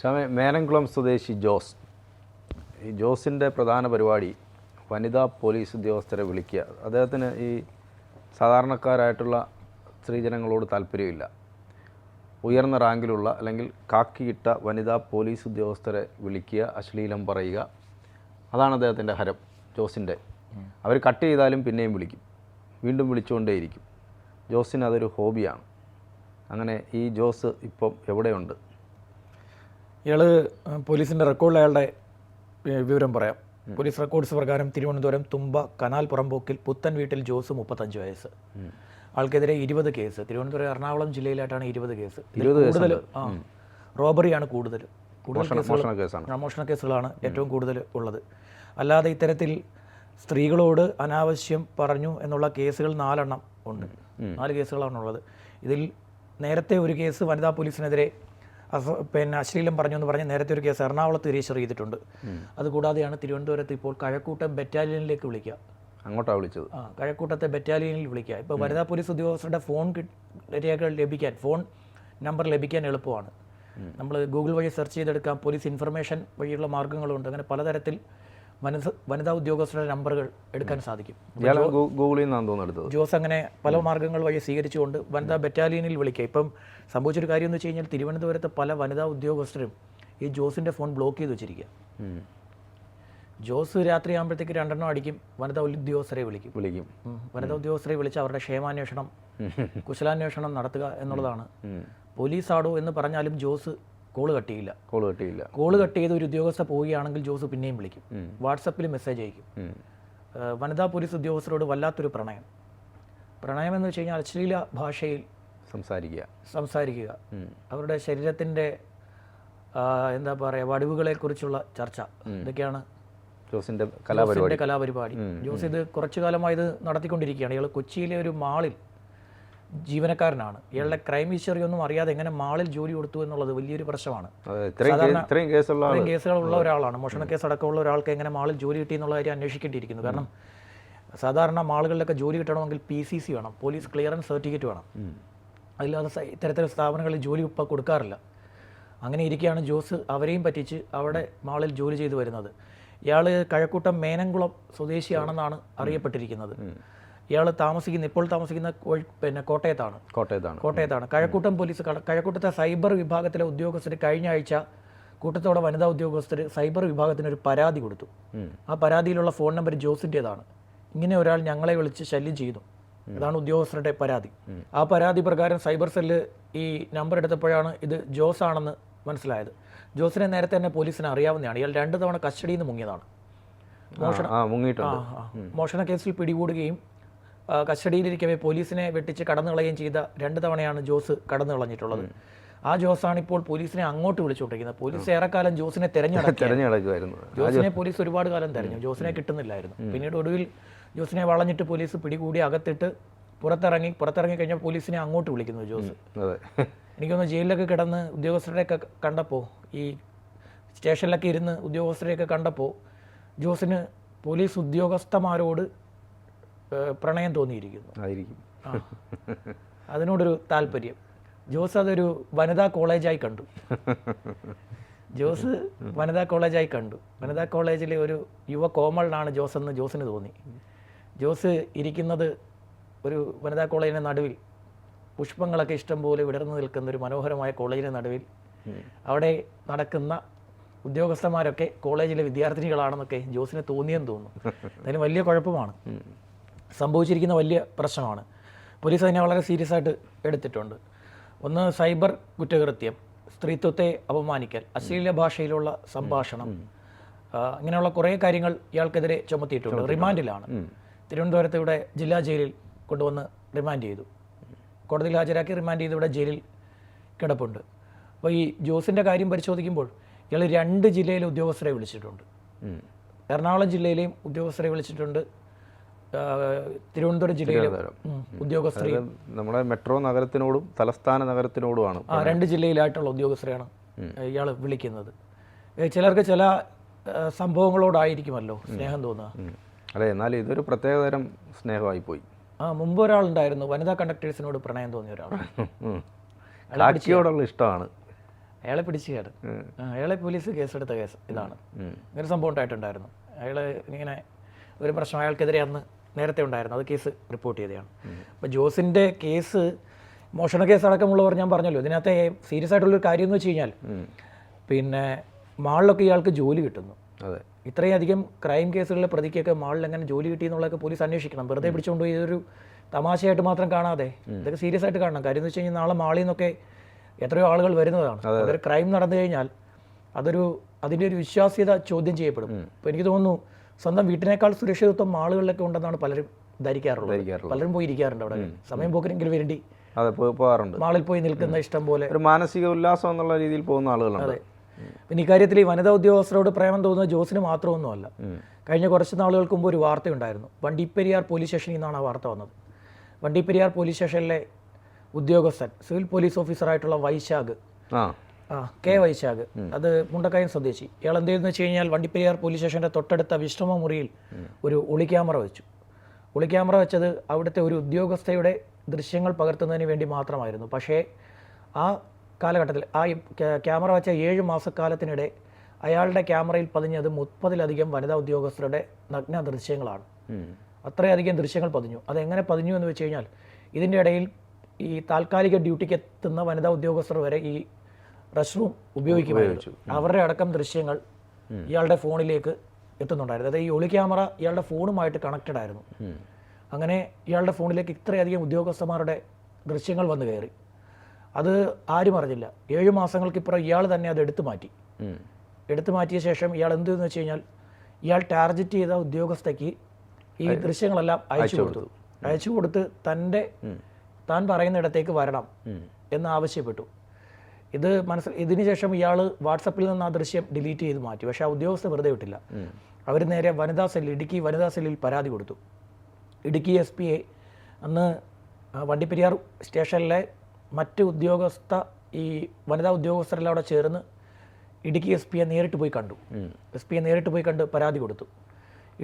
ഷാമെ മേനംകുളം സ്വദേശി ജോസ്. ഈ ജോസിന്റെ പ്രധാന പരിപാടി വനിതാ പോലീസ് ഉദ്യോഗസ്ഥരെ വിളിക്കുക. അദ്ദേഹത്തിന് ഈ സാധാരണക്കാരായിട്ടുള്ള സ്ത്രീജനങ്ങളോട് താല്പര്യമില്ല. ഉയർന്ന റാങ്കിലുള്ള അല്ലെങ്കിൽ കാക്കിയിട്ട വനിതാ പോലീസ് ഉദ്യോഗസ്ഥരെ വിളിക്കുക അശ്ലീലം പറയുക. അതാണ് അദ്ദേഹത്തിന്റെ ഹരം ജോസിന്റെ അവർ കട്ട് ചെയ്താലും പിന്നെയും വിളിക്കും. വീണ്ടും വിളിച്ചുകൊണ്ടേയിരിക്കും. ജോസിന് അതൊരു ഹോബിയാണ്. അങ്ങനെ ഈ ജോസ് ഇപ്പം എവിടെയുണ്ട്? ഇയാൾ പോലീസിന്റെ റെക്കോർഡിൽ അയാളുടെ വിവരം പറയാം. പോലീസ് റെക്കോർഡ്സ് പ്രകാരം തിരുവനന്തപുരം തുമ്പ കനാൽ പുറമ്പോക്കിൽ പുത്തൻ വീട്ടിൽ ജോസ് മുപ്പത്തഞ്ച് വയസ്സ്. ആൾക്കെതിരെ ഇരുപത് കേസ്. തിരുവനന്തപുരം എറണാകുളം ജില്ലയിലായിട്ടാണ് ഇരുപത് കേസ്. കൂടുതൽ ആ റോബറിയാണ് കൂടുതൽ. കൂടുതൽ കേസുകൾ മോഷണ കേസുകളാണ് ഏറ്റവും കൂടുതൽ ഉള്ളത്. അല്ലാതെ ഇത്തരത്തിൽ സ്ത്രീകളോട് അനാവശ്യം പറഞ്ഞു എന്നുള്ള കേസുകൾ നാലെണ്ണം ഉണ്ട്. നാല് കേസുകളാണുള്ളത് ഇതിൽ നേരത്തെ ഒരു കേസ് വനിതാ പോലീസിനെതിരെ പിന്നെ അശ്ലീലം പറഞ്ഞു എന്ന് പറഞ്ഞ് നേരത്തെ ഒരു കേസ് എറണാകുളത്ത് രജിസ്റ്റർ ചെയ്തിട്ടുണ്ട്. അതുകൂടാതെയാണ് തിരുവനന്തപുരത്ത് ഇപ്പോൾ കഴക്കൂട്ടം ബറ്റാലിയനിലേക്ക് വിളിക്കുക. അങ്ങോട്ടാണ് വിളിച്ചത്? ആ കഴക്കൂട്ടത്തെ ബറ്റാലിയനിൽ വിളിക്കുക. ഇപ്പോൾ വനിതാ പോലീസ് ഉദ്യോഗസ്ഥരുടെ ഫോൺ രേഖകൾ ലഭിക്കാൻ ഫോൺ നമ്പർ ലഭിക്കാൻ എളുപ്പമാണ്. നമ്മൾ ഗൂഗിൾ വഴി സെർച്ച് ചെയ്തെടുക്കാം. പോലീസ് ഇൻഫർമേഷൻ വഴിയുള്ള മാർഗങ്ങളുണ്ട്. അങ്ങനെ പലതരത്തിൽ വനിത ഉദ്യോഗസ്ഥരുടെ നമ്പറുകൾ എടുക്കാൻ സാധിക്കും. ഗൂഗിളിൽ നിന്നാണ് തോന്നുന്നത് ജോസ് അങ്ങനെ പല മാർഗങ്ങൾ വഴി സ്വീകരിച്ചുകൊണ്ട് വനിതാ ബറ്റാലിയനിൽ വിളിക്കുക. ഇപ്പം സംഭവിച്ചൊരു കാര്യം എന്ന് വെച്ച് കഴിഞ്ഞാൽ തിരുവനന്തപുരത്തെ പല വനിതാ ഉദ്യോഗസ്ഥരും ഈ ജോസിന്റെ ഫോൺ ബ്ലോക്ക് ചെയ്ത് വെച്ചിരിക്കുക. ജോസ് രാത്രി ആകുമ്പോഴത്തേക്ക് രണ്ടെണ്ണം അടിക്കും. വനിതാ ഉദ്യോഗസ്ഥരെ വിളിക്കും. വിളിക്കും. വനിതാ ഉദ്യോഗസ്ഥരെ വിളിച്ച് അവരുടെ ക്ഷേമാന്വേഷണം കുശലാന്വേഷണം നടത്തുക എന്നുള്ളതാണ്. പോലീസ് ആടോ എന്ന് പറഞ്ഞാലും ജോസ് കോൾ കട്ട് ചെയ്യില്ല കോൾ കട്ടിയില്ല. കോൾ കട്ട് ചെയ്ത് ഒരു ഉദ്യോഗസ്ഥ പോവുകയാണെങ്കിൽ ജോസ് പിന്നെയും വിളിക്കും. വാട്സപ്പിൽ മെസ്സേജ് അയക്കും. വനിതാ പോലീസ് ഉദ്യോഗസ്ഥരോട് വല്ലാത്തൊരു പ്രണയം. പ്രണയം എന്ന് വെച്ച് കഴിഞ്ഞാൽ അശ്ലീല ഭാഷയിൽ സംസാരിക്കുക. സംസാരിക്കുക. അവരുടെ ശരീരത്തിന്റെ എന്താ പറയുക വടിവുകളെക്കുറിച്ചുള്ള ചർച്ച. ഇതൊക്കെയാണ് ജോസിന്റെ കലാപരിപാടി. ജോസിന്റെ കലാപരിപാടി ജോസ് ഇത് കുറച്ചു കാലമായി ഇത് നടത്തിക്കൊണ്ടിരിക്കുകയാണ്. ഇയാൾ കൊച്ചിയിലെ ഒരു മാളിൽ ജീവനക്കാരനാണ്. ഇയാളുടെ ക്രൈം ഹിസ്റ്ററി ഒന്നും അറിയാതെ എങ്ങനെ മാളിൽ ജോലി കൊടുത്തു എന്നുള്ളത് വലിയൊരു പ്രശ്നമാണ്. ഇത്രയും കേസുകളുള്ള ഒരാളാണ്. മോഷണ കേസ് അടക്കമുള്ള ഒരാൾക്ക് എങ്ങനെ മാളിൽ ജോലി കിട്ടി എന്നുള്ള കാര്യം അന്വേഷിക്കേണ്ടിയിരിക്കുന്നു. കാരണം സാധാരണ മാളുകളിലൊക്കെ ജോലി കിട്ടണമെങ്കിൽ പി സി സി വേണം. പോലീസ് ക്ലിയറൻസ് സർട്ടിഫിക്കറ്റ് വേണം. അതില്ലാതെ ഇത്തരത്തിലുള്ള സ്ഥാപനങ്ങളിൽ ജോലി ഇപ്പം കൊടുക്കാറില്ല. അങ്ങനെ ഇരിക്കുകയാണ് ജോസ് അവരെയും പറ്റിച്ച് അവിടെ മാളിൽ ജോലി ചെയ്തു വരുന്നത്. ഇയാൾ കഴക്കൂട്ടം മേനംകുളം സ്വദേശിയാണെന്നാണ് അറിയപ്പെട്ടിരിക്കുന്നത്. ഇയാൾ താമസിക്കുന്ന ഇപ്പോൾ താമസിക്കുന്ന പിന്നെ കോട്ടയത്താണ്. കോട്ടയത്താണ്. കോട്ടയത്താണ്. കഴക്കൂട്ടം പോലീസ് കട- കഴക്കൂട്ടത്തെ സൈബർ വിഭാഗത്തിലെ ഉദ്യോഗസ്ഥർ കഴിഞ്ഞ ആഴ്ച കൂട്ടത്തോടെ വനിതാ ഉദ്യോഗസ്ഥർ സൈബർ വിഭാഗത്തിന് ഒരു പരാതി കൊടുത്തു. ആ പരാതിയിലുള്ള ഫോൺ നമ്പർ ജോസിന്റേതാണ് ഇങ്ങനെ ഒരാൾ ഞങ്ങളെ വിളിച്ച് ശല്യം ചെയ്തു അതാണ് ഉദ്യോഗസ്ഥരുടെ പരാതി. ആ പരാതി പ്രകാരം സൈബർ സെല്ല് ഈ നമ്പർ എടുത്തപ്പോഴാണ് ഇത് ജോസ് ആണെന്ന് മനസ്സിലായത്. ജോസിനെ നേരത്തെ തന്നെ പോലീസിന് അറിയാവുന്നതാണ്. ഇയാൾ രണ്ട് തവണ കസ്റ്റഡിയിൽ നിന്ന് മുങ്ങിയതാണ്. മോഷണ. മോഷണ കേസിൽ പിടികൂടുകയും കസ്റ്റഡിയിലിരിക്കവേ പോലീസിനെ വെട്ടിച്ച് കടന്നു കളയുകയും ചെയ്ത രണ്ട് തവണയാണ് ജോസ് കടന്നു കളഞ്ഞിട്ടുള്ളത് ആ ജോസാണ് ഇപ്പോൾ പോലീസിനെ അങ്ങോട്ട് വിളിച്ചുകൊണ്ടിരിക്കുന്നത്. പോലീസ് ഏറെക്കാലം ജോസിനെ തെരഞ്ഞെടുക്കുമായിരുന്നു. ജോസിനെ പോലീസ് ഒരുപാട് കാലം തെരഞ്ഞു. ജോസിനെ കിട്ടുന്നില്ലായിരുന്നു. പിന്നീട് ഒടുവിൽ ജോസിനെ വളഞ്ഞിട്ട് പോലീസ് പിടികൂടി അകത്തിട്ട് പുറത്തിറങ്ങി പുറത്തിറങ്ങി കഴിഞ്ഞാൽ പോലീസിനെ അങ്ങോട്ട് വിളിക്കുന്നു ജോസ്. എനിക്കൊന്ന് ജയിലിലൊക്കെ കിടന്ന് ഉദ്യോഗസ്ഥരെയൊക്കെ കണ്ടപ്പോൾ ഈ സ്റ്റേഷനിലൊക്കെ ഇരുന്ന് ഉദ്യോഗസ്ഥരെയൊക്കെ കണ്ടപ്പോൾ ജോസിന് പോലീസ് ഉദ്യോഗസ്ഥന്മാരോട് പ്രണയം തോന്നിയിരിക്കുന്നു. ആയിരിക്കും. അതിനോടൊരു താല്പര്യം. ജോസ് അതൊരു വനിതാ കോളേജായി കണ്ടു. ജോസ് വനിതാ കോളേജായി കണ്ടു. വനിതാ കോളേജിലെ ഒരു യുവ കോമളിനാണ് ജോസ് എന്ന് ജോസിന് തോന്നി. ജോസ് ഇരിക്കുന്നത് ഒരു വനിതാ കോളേജിന്റെ നടുവിൽ. പുഷ്പങ്ങളൊക്കെ ഇഷ്ടം പോലെ വിടർന്നു നിൽക്കുന്ന ഒരു മനോഹരമായ കോളേജിന്റെ നടുവിൽ. അവിടെ നടക്കുന്ന ഉദ്യോഗസ്ഥന്മാരൊക്കെ കോളേജിലെ വിദ്യാർത്ഥിനികളാണെന്നൊക്കെ ജോസിന് തോന്നിയെന്ന് തോന്നുന്നു. അതിന് വലിയ കുഴപ്പമാണ്. സംഭവിച്ചിരിക്കുന്ന വലിയ പ്രശ്നമാണ്. പോലീസ് അതിനെ വളരെ സീരിയസ് ആയിട്ട് എടുത്തിട്ടുണ്ട്. ഒന്ന് സൈബർ കുറ്റകൃത്യം സ്ത്രീത്വത്തെ അപമാനിക്കൽ അശ്ലീല ഭാഷയിലുള്ള സംഭാഷണം ഇങ്ങനെയുള്ള കുറേ കാര്യങ്ങൾ ഇയാൾക്കെതിരെ ചുമത്തിയിട്ടുണ്ട്. റിമാൻഡിലാണ്. തിരുവനന്തപുരത്ത് ഇവിടെ ജില്ലാ ജയിലിൽ കൊണ്ടുവന്ന് റിമാൻഡ് ചെയ്തു. കോടതിയിൽ ഹാജരാക്കി റിമാൻഡ് ചെയ്ത് ഇവിടെ ജയിലിൽ കിടപ്പുണ്ട്. അപ്പോൾ ഈ ജോസിന്റെ കാര്യം പരിശോധിക്കുമ്പോൾ ഇയാൾ രണ്ട് ജില്ലയിലെ ഉദ്യോഗസ്ഥരെ വിളിച്ചിട്ടുണ്ട്. എറണാകുളം ജില്ലയിലെയും ഉദ്യോഗസ്ഥരെ വിളിച്ചിട്ടുണ്ട്. തിരുവനന്തപുരം ജില്ലയിലെ ഉദ്യോഗസ്ഥരെ നമ്മുടെ മെട്രോ നഗരത്തിനോടും തലസ്ഥാന നഗരത്തിനോടുമാണ് രണ്ട് ജില്ലയിലായിട്ടുള്ള ഉദ്യോഗസ്ഥരെയാണ് ഇയാൾ വിളിക്കുന്നത്. ചിലർക്ക് ചില സംഭവങ്ങളോടായിരിക്കുമല്ലോ സ്നേഹം തോന്നുക. അതെ എന്നാൽ ഇതൊരു പ്രത്യേകതരം സ്നേഹമായി പോയി. ആ മുമ്പ് ഒരാളുണ്ടായിരുന്നു വനിതാ കണ്ടക്ടേഴ്സിനോട് പ്രണയം തോന്നിയ ഒരാൾ. ഇഷ്ടമാണ്. അയാളെ പിടിച്ചുകയാണ് അയാളെ പോലീസ് കേസെടുത്ത കേസ് ഇതാണ്. ഇങ്ങനെ സംഭവം ഉണ്ടായിട്ടുണ്ടായിരുന്നു. അയാൾ ഇങ്ങനെ ഒരു പ്രശ്നം അയാൾക്കെതിരെ അന്ന് നേരത്തെ ഉണ്ടായിരുന്നു. അത് കേസ് റിപ്പോർട്ട് ചെയ്തതാണ്. അപ്പോൾ ജോസിന്റെ കേസ് മോഷണ കേസ് അടക്കമുള്ളവർ ഞാൻ പറഞ്ഞല്ലോ ഇതിനകത്തെ സീരിയസ് ആയിട്ടുള്ളൊരു കാര്യം എന്ന് വെച്ച് കഴിഞ്ഞാൽ പിന്നെ മാളിലൊക്കെ ഇയാൾക്ക് ജോലി കിട്ടുന്നു. അതെ. ഇത്രയും അധികം ക്രൈം കേസുകളിലെ പ്രതിക്കൊക്കെ മാളിൽ എങ്ങനെ ജോലി കിട്ടി എന്നുള്ളതൊക്കെ പോലീസ് അന്വേഷിക്കണം. വെറുതെ പിടിച്ചുകൊണ്ട് പോയി ഇതൊരു തമാശയായിട്ട് മാത്രം കാണാതെ. ഇതൊക്കെ സീരിയസ് ആയിട്ട് കാണണം. കാര്യം എന്ന് വെച്ച് കഴിഞ്ഞാൽ നാളെ മാളിൽ നിന്നൊക്കെ എത്രയോ ആളുകൾ വരുന്നതാണ്. അതൊരു ക്രൈം നടന്നു കഴിഞ്ഞാൽ അതൊരു അതിന്റെ ഒരു വിശ്വാസ്യത ചോദ്യം ചെയ്യപ്പെടും. അപ്പോൾ എനിക്ക് തോന്നുന്നു സ്വന്തം വീട്ടിനേക്കാൾ സുരക്ഷിതത്വം ആളുകളിലൊക്കെ ഉണ്ടെന്നാണ് പലരും ധരിക്കാറുള്ളത്. പലരും പോയി ഇരിക്കാറുണ്ട് അവിടെ സമയം പോക്കിനെങ്കിലും വേണ്ടി അതെ പോകാറുണ്ട്. മാളിൽ പോയി നിൽക്കുന്ന ഇഷ്ടം പോലെ. ഒരു മാനസിക ഉല്ലാസം എന്നുള്ള രീതിയിൽ പോകുന്ന ആളുകളുണ്ട്. പിന്നെ ഇക്കാര്യത്തിൽ ഈ വനിതാ ഉദ്യോഗസ്ഥരോട് പ്രേമം തോന്നുന്ന ജോസിന് മാത്രമൊന്നുമല്ല. കഴിഞ്ഞ കുറച്ച് നാളുകൾക്ക് മുമ്പ് ഒരു വാർത്തയുണ്ടായിരുന്നു. വണ്ടിപ്പെരിയാർ പോലീസ് സ്റ്റേഷനിൽ നിന്നാണ് ആ വാർത്ത വന്നത്. വണ്ടിപ്പെരിയാർ പോലീസ് സ്റ്റേഷനിലെ ഉദ്യോഗസ്ഥൻ സിവിൽ പോലീസ് ഓഫീസറായിട്ടുള്ള വൈശാഖ് ആ കെ വൈശാഖ് അത് മുണ്ടക്കയം സ്വദേശി. ഇയാൾ എന്ത് ചെയ്തെന്ന് വെച്ച് കഴിഞ്ഞാൽ വണ്ടിപ്പെരിയാർ പോലീസ് സ്റ്റേഷന്റെ തൊട്ടടുത്ത വിശ്രമ മുറിയിൽ ഒരു ഒളി ക്യാമറ വെച്ചു. ഒളി ക്യാമറ വെച്ചത് അവിടുത്തെ ഒരു ഉദ്യോഗസ്ഥയുടെ ദൃശ്യങ്ങൾ പകർത്തുന്നതിന് വേണ്ടി മാത്രമായിരുന്നു. പക്ഷേ ആ കാലഘട്ടത്തിൽ ആ ക്യാമറ വെച്ച ഏഴ് മാസക്കാലത്തിനിടെ അയാളുടെ ക്യാമറയിൽ പതിഞ്ഞത് മുപ്പതിലധികം വനിതാ ഉദ്യോഗസ്ഥരുടെ നഗ്ന ദൃശ്യങ്ങളാണ്. അത്രയധികം ദൃശ്യങ്ങൾ പതിഞ്ഞു. അതെങ്ങനെ പതിഞ്ഞു എന്ന് വെച്ച് കഴിഞ്ഞാൽ ഇതിന്റെ ഇടയിൽ ഈ താൽക്കാലിക ഡ്യൂട്ടിക്ക് എത്തുന്ന വനിതാ ഉദ്യോഗസ്ഥർ വരെ ഈ റെസ്റ്റ് റൂം ഉപയോഗിക്കുമായിരുന്നു അവരുടെ അടക്കം ദൃശ്യങ്ങൾ ഇയാളുടെ ഫോണിലേക്ക് എത്തുന്നുണ്ടായിരുന്നു. അതായത് ഈ ഒളി ക്യാമറ ഇയാളുടെ ഫോണുമായിട്ട് കണക്റ്റഡ് ആയിരുന്നു. അങ്ങനെ ഇയാളുടെ ഫോണിലേക്ക് ഇത്രയധികം ഉദ്യോഗസ്ഥന്മാരുടെ ദൃശ്യങ്ങൾ വന്നു കയറി. അത് ആരും അറിഞ്ഞില്ല. ഏഴ് മാസങ്ങൾക്കിപ്പുറം ഇയാൾ തന്നെ അത് എടുത്തു മാറ്റി. എടുത്തു മാറ്റിയ ശേഷം ഇയാൾ എന്ത് എന്ന് വെച്ച് കഴിഞ്ഞാൽ ഇയാൾ ടാർജറ്റ് ചെയ്ത ഉദ്യോഗസ്ഥയ്ക്ക് ഈ ദൃശ്യങ്ങളെല്ലാം അയച്ചു കൊടുത്തു. അയച്ചു കൊടുത്ത് തന്റെ താൻ പറയുന്ന ഇടത്തേക്ക് വരണം എന്ന് ആവശ്യപ്പെട്ടു. ഇത് മനസ്സിൽ ഇതിനുശേഷം ഇയാൾ വാട്സപ്പിൽ നിന്ന് ആ ദൃശ്യം ഡിലീറ്റ് ചെയ്ത് മാറ്റി. പക്ഷേ ആ ഉദ്യോഗസ്ഥ വെറുതെ വിട്ടില്ല. അവർ നേരെ വനിതാ സെല്ലിൽ ഇടുക്കി വനിതാ സെല്ലിൽ പരാതി കൊടുത്തു. ഇടുക്കി എസ് പി എ അന്ന് വണ്ടിപ്പെരിയാർ സ്റ്റേഷനിലെ മറ്റ് ഉദ്യോഗസ്ഥ ഈ വനിതാ ഉദ്യോഗസ്ഥരെല്ലാം അവിടെ ചേർന്ന് ഇടുക്കി എസ് പിയെ നേരിട്ട് പോയി കണ്ടു. എസ് പിയെ നേരിട്ട് പോയി കണ്ട് പരാതി കൊടുത്തു.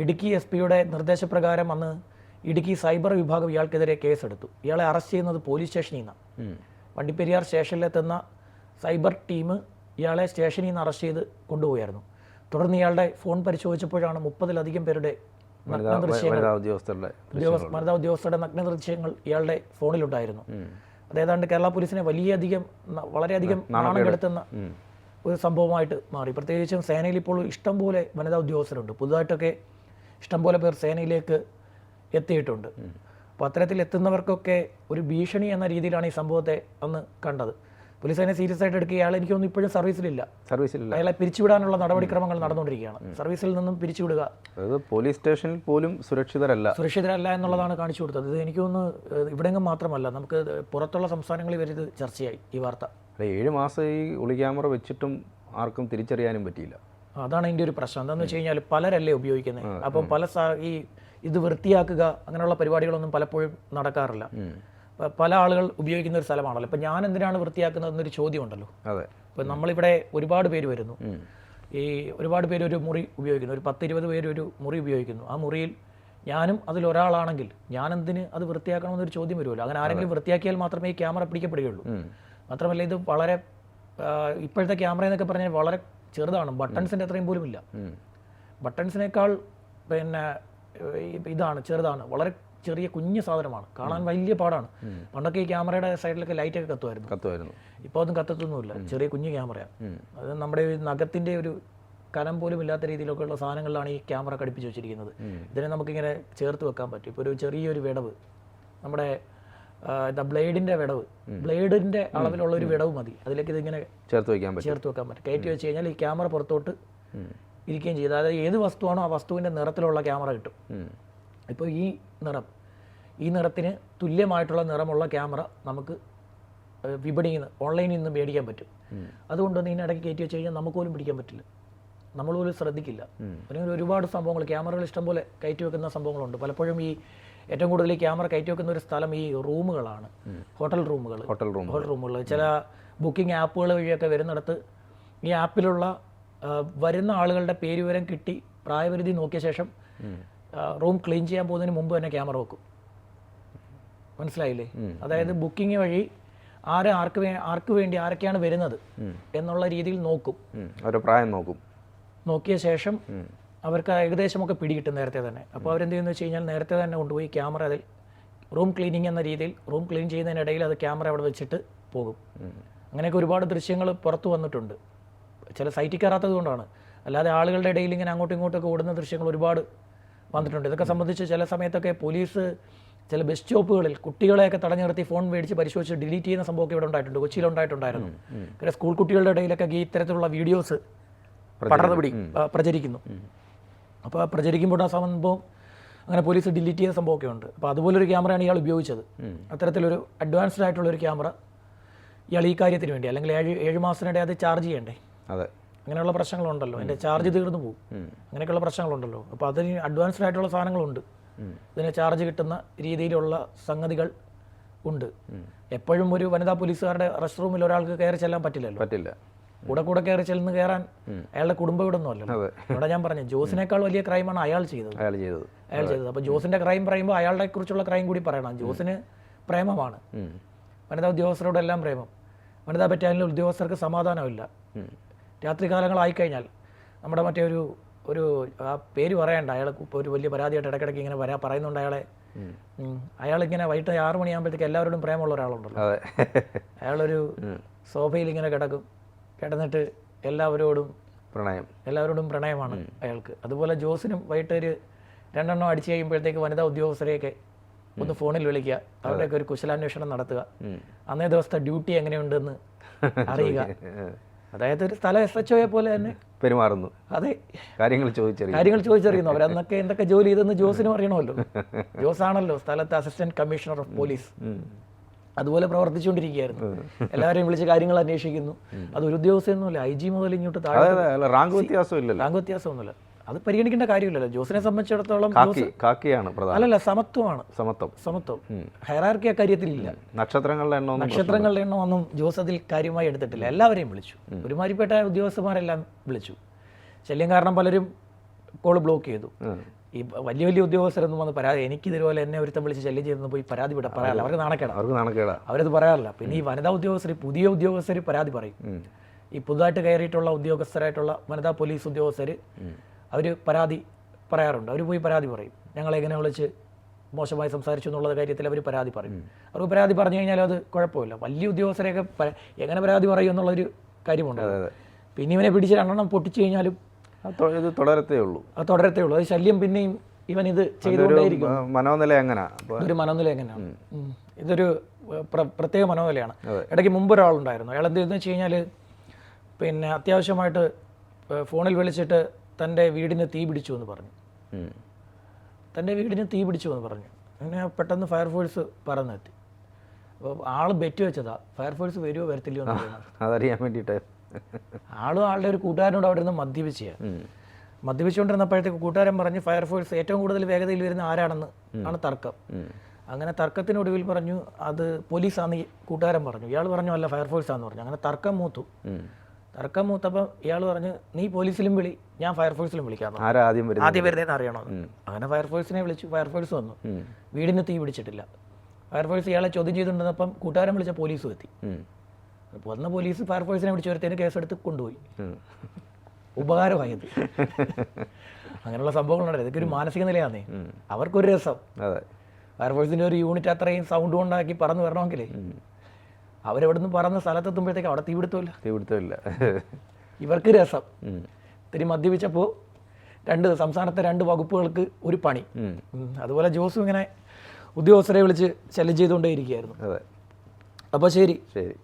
ഇടുക്കി എസ് പിയുടെ നിർദ്ദേശപ്രകാരം അന്ന് ഇടുക്കി സൈബർ വിഭാഗം ഇയാൾക്കെതിരെ കേസെടുത്തു. ഇയാളെ അറസ്റ്റ് ചെയ്യുന്നത് പോലീസ് സ്റ്റേഷനിൽ നിന്നാണ്. വണ്ടിപ്പെരിയാർ സ്റ്റേഷനിലെത്തുന്ന സൈബർ ടീം ഇയാളെ സ്റ്റേഷനിൽ നിന്ന് അറസ്റ്റ് ചെയ്ത് കൊണ്ടുപോയായിരുന്നു. തുടർന്ന് ഇയാളുടെ ഫോൺ പരിശോധിച്ചപ്പോഴാണ് മുപ്പതിലധികം പേരുടെ നഗ്ന ദൃശ്യങ്ങൾ വനിതാ ഉദ്യോഗസ്ഥരുടെ നഗ്ന ദൃശ്യങ്ങൾ ഇയാളുടെ ഫോണിലുണ്ടായിരുന്നു. അതേതാണ്ട് കേരള പോലീസിനെ വലിയധികം വളരെയധികം നാണം കെടുത്തുന്ന ഒരു സംഭവമായിട്ട് മാറി. പ്രത്യേകിച്ചും സേനയിൽ ഇപ്പോൾ ഇഷ്ടം പോലെ വനിതാ ഉദ്യോഗസ്ഥരുണ്ട്. പുതുതായിട്ടൊക്കെ ഇഷ്ടം പോലെ പേർ സേനയിലേക്ക് എത്തിയിട്ടുണ്ട്. അപ്പോൾ അത്തരത്തിൽ എത്തുന്നവർക്കൊക്കെ ഒരു ഭീഷണി എന്ന രീതിയിലാണ് ഈ സംഭവത്തെ അന്ന് കണ്ടത്. പോലീസ് അതിനെ സീരിയസ് ആയിട്ട് എടുക്കുക ഇയാൾ എനിക്കൊന്നും ഇപ്പോഴും സർവീസിലില്ല. സർവീസിലില്ല. അയാളെ പിരിച്ചുവിടാനുള്ള നടപടിക്രമങ്ങൾ നടന്നുകൊണ്ടിരിക്കുകയാണ്. സർവീസിൽ നിന്നും പിരിച്ചുവിടുക. അതായത് പോലീസ് സ്റ്റേഷനിൽ പോലും സുരക്ഷിതരല്ല. സുരക്ഷിതരല്ല എന്നുള്ളതാണ് കാണിച്ചു കൊടുത്തത്. ഇത് എനിക്കൊന്ന് ഇവിടെയെങ്കിലും മാത്രമല്ല നമുക്ക് പുറത്തുള്ള സംസ്ഥാനങ്ങളിൽ വരെ ഇത് ചർച്ചയായി ഈ വാർത്ത. ഏഴ് മാസം ഈ ഒളി ക്യാമറ വെച്ചിട്ടും ആർക്കും തിരിച്ചറിയാനും പറ്റിയില്ല. അതാണ് അതിന്റെ ഒരു പ്രശ്നം. എന്താണെന്ന് വെച്ച് കഴിഞ്ഞാൽ പലരല്ലേ ഉപയോഗിക്കുന്നത് അപ്പം പല ഈ ഇത് വൃത്തിയാക്കുക അങ്ങനെയുള്ള പരിപാടികളൊന്നും പലപ്പോഴും നടക്കാറില്ല. പല ആളുകൾ ഉപയോഗിക്കുന്ന ഒരു സ്ഥലമാണല്ലോ. ഇപ്പം ഞാൻ എന്തിനാണ് വൃത്തിയാക്കുന്നത് എന്നൊരു ചോദ്യമുണ്ടല്ലോ. അതെ. ഇപ്പം നമ്മളിവിടെ ഒരുപാട് പേര് വരുന്നു. ഈ ഒരുപാട് പേര് ഒരു മുറി ഉപയോഗിക്കുന്നു. ഒരു പത്തിരുപത് പേര് ഒരു മുറി ഉപയോഗിക്കുന്നു. ആ മുറിയിൽ ഞാനും അതിലൊരാളാണെങ്കിൽ ഞാൻ എന്തിന് അത് വൃത്തിയാക്കണമെന്നൊരു ചോദ്യം വരുമല്ലോ. അങ്ങനെ ആരെങ്കിലും വൃത്തിയാക്കിയാൽ മാത്രമേ ഈ ക്യാമറ പിടിക്കപ്പെടുകയുള്ളൂ. മാത്രമല്ല ഇത് വളരെ ഇപ്പോഴത്തെ ക്യാമറ എന്നൊക്കെ പറഞ്ഞാൽ വളരെ ചെറുതാണ്. ബട്ടൺസിന്റെ അത്രയും പോലും ഇല്ല ബട്ടൺസിനേക്കാൾ പിന്നെ ഇതാണ് ചെറുതാണ്. വളരെ ചെറിയ കുഞ്ഞു സാധനമാണ്. കാണാൻ വലിയ പാടാണ്. പണ്ടൊക്കെ ഈ ക്യാമറയുടെ സൈഡിലൊക്കെ ലൈറ്റൊക്കെ കത്തുമായിരുന്നു. കത്തുമായിരുന്നു. ഇപ്പോൾ അതും കത്തത്തൊന്നുമില്ല. ചെറിയ കുഞ്ഞു ക്യാമറയാണ് അത് നമ്മുടെ നഖത്തിന്റെ ഒരു കനം പോലും ഇല്ലാത്ത രീതിയിലൊക്കെ ഉള്ള സാധനങ്ങളിലാണ് ഈ ക്യാമറ ഘടിപ്പിച്ച് വെച്ചിരിക്കുന്നത്. ഇതിനെ നമുക്കിങ്ങനെ ചേർത്ത് വെക്കാൻ പറ്റും. ഇപ്പോൾ ഒരു ചെറിയൊരു വിടവ് നമ്മുടെ എന്താ ബ്ലേഡിന്റെ വിടവ്. ബ്ലേഡിന്റെ അളവിലുള്ള ഒരു വിടവ് മതി. അതിലേക്ക് ഇതിങ്ങനെ ചേർത്ത് വെക്കാൻ പറ്റും. ചേർത്ത് വെക്കാൻ പറ്റും. കയറ്റി വെച്ച് കഴിഞ്ഞാൽ ഈ ക്യാമറ പുറത്തോട്ട് ഇരിക്കുകയും ചെയ്യും. അതായത് ഏത് വസ്തുവാണോ ആ വസ്തുവിന്റെ നിറത്തിലുള്ള ക്യാമറ കിട്ടും. ഇപ്പോൾ ഈ നിറം ഈ നിറത്തിന് തുല്യമായിട്ടുള്ള നിറമുള്ള ക്യാമറ നമുക്ക് വിപണിയിൽ നിന്ന് ഓൺലൈനിൽ നിന്ന് മേടിക്കാൻ പറ്റും. അതുകൊണ്ട് തന്നെ ഇതിനിടയ്ക്ക് കയറ്റി വെച്ച് കഴിഞ്ഞാൽ നമുക്ക് പോലും പിടിക്കാൻ പറ്റില്ല. നമ്മൾ പോലും ശ്രദ്ധിക്കില്ല അല്ലെങ്കിൽ ഒരുപാട് സംഭവങ്ങൾ ക്യാമറകൾ ഇഷ്ടം പോലെ കയറ്റി വെക്കുന്ന സംഭവങ്ങളുണ്ട്. പലപ്പോഴും ഈ ഏറ്റവും കൂടുതൽ ഈ ക്യാമറ കയറ്റി വെക്കുന്ന ഒരു സ്ഥലം ഈ റൂമുകളാണ്. ഹോട്ടൽ റൂമുകൾ. ഹോട്ടൽ റൂം ഹോട്ടൽ റൂമുകൾ. ചില ബുക്കിംഗ് ആപ്പുകൾ വഴിയൊക്കെ വരുന്നിടത്ത് ഈ ആപ്പിലുള്ള വരുന്ന ആളുകളുടെ പേര് വിവരം കിട്ടി പ്രായപരിധി നോക്കിയ ശേഷം റൂം ക്ലീൻ ചെയ്യാൻ പോകുന്നതിന് മുമ്പ് തന്നെ ക്യാമറ വെക്കും. മനസ്സിലായില്ലേ? അതായത് ബുക്കിംഗ് വഴി ആര് ആർക്ക് ആർക്ക് വേണ്ടി ആരൊക്കെയാണ് വരുന്നത് എന്നുള്ള രീതിയിൽ നോക്കും. അവരുടെ പ്രായം നോക്കും. നോക്കിയ ശേഷം അവർക്ക് ഏകദേശമൊക്കെ പിടികിട്ടും നേരത്തെ തന്നെ. അപ്പോൾ അവരെന്ത് ചെയ്യുന്നു വെച്ച് കഴിഞ്ഞാൽ നേരത്തെ തന്നെ കൊണ്ടുപോയി ക്യാമറ അതിൽ റൂം ക്ലീനിങ് എന്ന രീതിയിൽ റൂം ക്ലീൻ ചെയ്യുന്നതിനിടയിൽ അത് ക്യാമറ അവിടെ വെച്ചിട്ട് പോകും. അങ്ങനെയൊക്കെ ഒരുപാട് ദൃശ്യങ്ങൾ പുറത്തു വന്നിട്ടുണ്ട്. ചില സൈറ്റിൽ കയറാത്തത് കൊണ്ടാണ്. അല്ലാതെ ആളുകളുടെ ഇടയിൽ ഇങ്ങനെ അങ്ങോട്ടും ഇങ്ങോട്ടൊക്കെ ഓടുന്ന ദൃശ്യങ്ങൾ ഒരുപാട് വന്നിട്ടുണ്ട്. ഇതൊക്കെ സംബന്ധിച്ച് ചില സമയത്തൊക്കെ പോലീസ് ചില ബസ് സ്റ്റോപ്പുകളിൽ കുട്ടികളെയൊക്കെ തടഞ്ഞു നിർത്തി ഫോൺ മേടിച്ച് പരിശോധിച്ച് ഡിലീറ്റ് ചെയ്യുന്ന സംഭവം ഇവിടെ ഉണ്ടായിട്ടുണ്ട്. കൊച്ചിയിൽ ഉണ്ടായിട്ടുണ്ടായിരുന്നു. പിന്നെ സ്കൂൾ കുട്ടികളുടെ ഇടയിലൊക്കെ ഈ ഇത്തരത്തിലുള്ള വീഡിയോസ് പടർന്നു പിടി പ്രചരിക്കുന്നു. അപ്പോൾ പ്രചരിക്കുമ്പോൾ ആ സംഭവം അങ്ങനെ പോലീസ് ഡിലീറ്റ് ചെയ്ത സംഭവമൊക്കെ ഉണ്ട്. അപ്പോൾ അതുപോലൊരു ക്യാമറയാണ് ഇയാൾ ഉപയോഗിച്ചത്. അത്തരത്തിലൊരു അഡ്വാൻസ്ഡ് ആയിട്ടുള്ള ഒരു ക്യാമറ ഇയാൾ ഈ കാര്യത്തിന് വേണ്ടി അല്ലെങ്കിൽ ഏഴ് ഏഴ് മാസത്തിനിടെ അത് ചാർജ് ചെയ്യണ്ടേ? അതെ. അങ്ങനെയുള്ള പ്രശ്നങ്ങളുണ്ടല്ലോ. എന്റെ ചാർജ് തീർന്നു പോകും. അങ്ങനെയൊക്കെയുള്ള പ്രശ്നങ്ങളുണ്ടല്ലോ. അപ്പോൾ അതിന് അഡ്വാൻസ്ഡ് ആയിട്ടുള്ള സാധനങ്ങളുണ്ട്. ഇതിന് ചാർജ് കിട്ടുന്ന രീതിയിലുള്ള സംഗതികൾ ഉണ്ട്. എപ്പോഴും ഒരു വനിതാ പോലീസുകാരുടെ റെസ്റ്റ് റൂമിൽ ഒരാൾക്ക് കയറി ചെല്ലാൻ പറ്റില്ലല്ലോ. പറ്റില്ല. കൂടെ കൂടെ കയറി ചെല്ലുന്ന കയറാൻ അയാളുടെ കുടുംബം ഇവിടെ ഒന്നുമല്ലോ അതെ. ഇവിടെ ഞാൻ പറഞ്ഞു ജോസിനേക്കാൾ വലിയ ക്രൈമാണ് അയാൾ ചെയ്തത്. അയാൾ ചെയ്തത്. അയാൾ ചെയ്തത്. അപ്പോൾ ജോസിന്റെ ക്രൈം പറയുമ്പോൾ അയാളുടെ കുറിച്ചുള്ള ക്രൈം കൂടി പറയണം. ജോസിന് പ്രേമമാണ്. വനിതാ ഉദ്യോഗസ്ഥരോടെല്ലാം പ്രേമം. വനിതാ ബറ്റാലിയനിലെ ഉദ്യോഗസ്ഥർക്ക് സമാധാനമില്ല. രാത്രി കാലങ്ങളായി കഴിഞ്ഞാൽ നമ്മുടെ മറ്റേ ഒരു ഒരു ആ പേര് പറയണ്ട. അയാൾ ഒരു വലിയ പരാതിയായിട്ട് ഇടയ്ക്കിടയ്ക്ക് ഇങ്ങനെ വരാ പറയുന്നുണ്ട് അയാളെ. അയാളിങ്ങനെ വൈകിട്ട് ആറ് മണിയാകുമ്പോഴത്തേക്ക് എല്ലാവരോടും പ്രേമമുള്ള ഒരാളുണ്ടല്ലോ. അയാളൊരു സോഫയിൽ ഇങ്ങനെ കിടക്കും. കിടന്നിട്ട് എല്ലാവരോടും പ്രണയം. എല്ലാവരോടും പ്രണയമാണ് അയാൾക്ക്. അതുപോലെ ജോസിനും വൈകിട്ട് ഒരു രണ്ടെണ്ണം അടിച്ചു കഴിയുമ്പോഴത്തേക്ക് വനിതാ ഉദ്യോഗസ്ഥരെയൊക്കെ ഒന്ന് ഫോണിൽ വിളിക്കുക. അവരുടെയൊക്കെ ഒരു കുശലാന്വേഷണം നടത്തുക. അന്നേ ദിവസത്തെ ഡ്യൂട്ടി എങ്ങനെയുണ്ടെന്ന് അറിയുക. അതായത് ഒരു സ്ഥല എസ് എച്ച് ഒയെ പോലെ തന്നെ. പെരുമാറുന്നു. അതെ. കാര്യങ്ങൾ ചോദിച്ചറിയും കാര്യങ്ങൾ ചോദിച്ചറിയുന്നു. അവരന്നൊക്കെ എന്തൊക്കെ ജോലി ചെയ്തെന്ന് ജോസിനും അറിയണമല്ലോ ജോസ് ആണല്ലോ സ്ഥലത്തെ അസിസ്റ്റന്റ് കമ്മീഷണർ ഓഫ് പോലീസ് അതുപോലെ പ്രവർത്തിച്ചുകൊണ്ടിരിക്കുകയായിരുന്നു. എല്ലാവരെയും വിളിച്ച് കാര്യങ്ങൾ അന്വേഷിക്കുന്നു. അത് ഒരു ഉദ്യോഗസ്ഥയൊന്നുമില്ല ഐ ജി മുതൽ ഇങ്ങോട്ട് താഴെ റാങ്ക് വ്യത്യാസമൊന്നുമില്ല. അത് പരിഗണിക്കേണ്ട കാര്യമില്ലല്ലോ. ജോസിനെ സംബന്ധിച്ചിടത്തോളം കാക്കി കാക്കിയാണ് അല്ലല്ല സമത്വമാണ്. സമത്വം. സമത്വം. ഹൈറാർക്കി ആ കാര്യത്തിലില്ല നക്ഷത്രങ്ങളുടെ എണ്ണം നക്ഷത്രങ്ങളുടെ എണ്ണം ഒന്നും ജോസ് അതിൽ കാര്യമായി എടുത്തിട്ടില്ല. എല്ലാവരെയും വിളിച്ചു. ഒരുമാതിരിപ്പെട്ട ഉദ്യോഗസ്ഥന്മാരെല്ലാം വിളിച്ചു. ശല്യം കാരണം പലരും കോൾ ബ്ലോക്ക് ചെയ്തു. ഈ വലിയ വലിയ ഉദ്യോഗസ്ഥരൊന്നും വന്ന് പരാതി എനിക്ക് ഇതുപോലെ എന്നെ ഒരുത്തം വിളിച്ച് ശല്യം ചെയ്തെന്ന് പോയി പരാതി വിട പറയാറില്ല. അവർക്ക് നാണക്കേടാ. അവർക്ക് നാണക്കേടാ. അവരത് പറയാറില്ല. പിന്നെ ഈ വനിതാ ഉദ്യോഗസ്ഥർ പുതിയ ഉദ്യോഗസ്ഥർ പരാതി പറയും. ഈ പുതുതായിട്ട് കയറിയിട്ടുള്ള ഉദ്യോഗസ്ഥരായിട്ടുള്ള വനിതാ പോലീസ് ഉദ്യോഗസ്ഥർ അവർ പരാതി പറയാറുണ്ട്. അവർ പോയി പരാതി പറയും. ഞങ്ങളെ എങ്ങനെ വിളിച്ച് മോശമായി സംസാരിച്ചു എന്നുള്ള കാര്യത്തിൽ അവർ പരാതി പറയും. അവർക്ക് പരാതി പറഞ്ഞു കഴിഞ്ഞാൽ അത് കുഴപ്പമില്ല. വലിയ ഉദ്യോഗസ്ഥരെയൊക്കെ എങ്ങനെ പരാതി പറയും എന്നുള്ളൊരു കാര്യമുണ്ട്. പിന്നെ ഇവനെ പിടിച്ച് രണ്ടെണ്ണം പൊട്ടിച്ചു കഴിഞ്ഞാലും ഇത് തുടരത്തേ ഉള്ളൂ. അത് തുടരത്തേ ഉള്ളൂ. അത് ശല്യം പിന്നെയും ഇവൻ ഇത് ചെയ്തുകൊണ്ടേയിരിക്കും. മനോനില എങ്ങനെ? ഒരു ഇതൊരു മനോനില എങ്ങനെയാണ്? ഇതൊരു പ്രത്യേക മനോനിലയാണ്. ഇടയ്ക്ക് മുമ്പ് ഒരാളുണ്ടായിരുന്നു അയാൾ എന്ത് ചെയ്തെന്ന് വെച്ച് കഴിഞ്ഞാൽ പിന്നെ അത്യാവശ്യമായിട്ട് ഫോണിൽ വിളിച്ചിട്ട് തന്റെ വീടിന് തീ പിടിച്ചു എന്ന് പറഞ്ഞു. തന്റെ വീടിന് തീ പിടിച്ചു എന്ന് പറഞ്ഞു. അങ്ങനെ പെട്ടെന്ന് ഫയർഫോഴ്സ് പറന്നെത്തി. അപ്പോൾ ആൾ ബെറ്റ് വെച്ചതാ. ഫയർഫോഴ്സ് വരുമോ വരത്തില്ലയോ അതറിയാൻ വേണ്ടിയിട്ട്. ആളും ആളുടെ ഒരു കൂട്ടുകാരനോട് അവിടെ നിന്ന് മദ്യപിച്ചയാണ് മദ്യപിച്ചുകൊണ്ടിരുന്നപ്പോഴത്തേക്ക് കൂട്ടുകാരൻ പറഞ്ഞു ഫയർഫോഴ്സ് ഏറ്റവും കൂടുതൽ വേഗതയിൽ വരുന്ന ആരാണെന്ന് ആണ് തർക്കം. അങ്ങനെ തർക്കത്തിനൊടുവിൽ പറഞ്ഞു അത് പോലീസാന്ന് കൂട്ടുകാരൻ പറഞ്ഞു. ഇയാൾ പറഞ്ഞു അല്ല ഫയർഫോഴ്സ് ആണെന്ന് പറഞ്ഞു. അങ്ങനെ തർക്കം മൂത്തു. തർക്കം മൂത്തപ്പം ഇയാൾ പറഞ്ഞു നീ പോലീസിലും വിളി. ഞാൻ ഫയർഫോഴ്സിലും വിളിക്കാം. ആരാ ആദ്യം വരുന്നത്? ആദ്യം വരുന്നതെന്ന് അറിയണോ അങ്ങനെ ഫയർഫോഴ്സിനെ വിളിച്ചു ഫയർഫോഴ്സ് വന്നു. വീടിന് തീ പിടിച്ചിട്ടില്ല. ഫയർഫോഴ്സ് ഇയാളെ ചോദ്യം ചെയ്തുകൊണ്ടിരുന്നപ്പം കൂട്ടുകാരൻ വിളിച്ച പോലീസും എത്തി. വന്ന പോലീസ് ഫയർഫോഴ്സിനെ വിളിച്ചു വരുത്തേന് കേസെടുത്ത് കൊണ്ടുപോയി. ഉപകാരമായത്. അങ്ങനെയുള്ള സംഭവങ്ങളുണ്ട്. ഇതൊക്കെ ഒരു മാനസിക നിലയാന്നേ. അവർക്കൊരു രസം. ഫയർഫോഴ്സിന്റെ ഒരു യൂണിറ്റ് അത്രയും സൗണ്ട് കൊണ്ടാക്കി പറന്ന് വരണമെങ്കിലേ. അവരെവിടുന്ന് പറന്ന സ്ഥലത്തെത്തുമ്പോഴത്തേക്ക് അവിടെ തീപിടുത്തമില്ല. തീപിടുത്തമില്ല. ഇവർക്ക് രസം. ഇത്തിരി മദ്യപിച്ചപ്പോൾ രണ്ട് സംസ്ഥാനത്തെ രണ്ട് വകുപ്പുകൾക്ക് ഒരു പണി. അതുപോലെ ജോസും ഇങ്ങനെ ഉദ്യോഗസ്ഥരെ വിളിച്ച് ശല്യം ചെയ്തുകൊണ്ടേയിരിക്കുകയായിരുന്നു. ഇരിക്കുകയായിരുന്നു അപ്പോൾ ശരി. ശരി.